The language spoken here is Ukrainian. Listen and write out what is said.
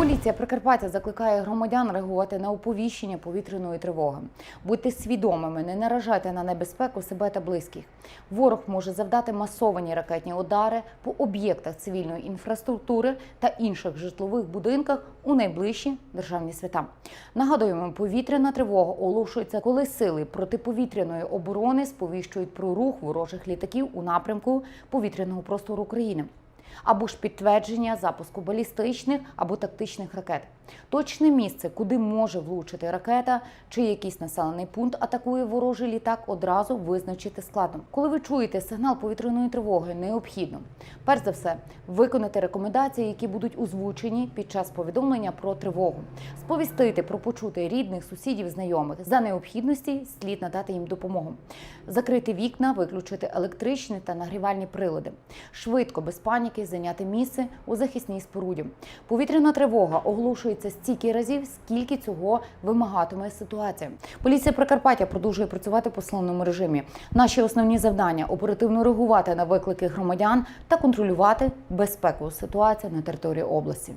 Поліція Прикарпаття закликає громадян реагувати на оповіщення повітряної тривоги. Будьте свідомими, не наражайте на небезпеку себе та близьких. Ворог може завдати масовані ракетні удари по об'єктах цивільної інфраструктури та інших житлових будинках у найближчі державні свята. Нагадуємо, повітряна тривога оголошується, коли сили протиповітряної оборони сповіщують про рух ворожих літаків у напрямку повітряного простору України або ж підтвердження запуску балістичних або тактичних ракет. Точне місце, куди може влучити ракета, чи якийсь населений пункт атакує ворожий літак, одразу визначити складно. Коли ви чуєте сигнал повітряної тривоги, необхідно перш за все виконати рекомендації, які будуть озвучені під час повідомлення про тривогу, сповістити про почути рідних, сусідів, знайомих за необхідності слід надати їм допомогу, закрити вікна, виключити електричні та нагрівальні прилади, швидко без паніки зайняти місце у захисній споруді. Повітряна тривога оголошується стільки разів, скільки цього вимагатиме ситуація. Поліція Прикарпаття продовжує працювати в посиленому режимі. Наші основні завдання оперативно реагувати на виклики громадян та контролювати безпекову ситуацію на території області.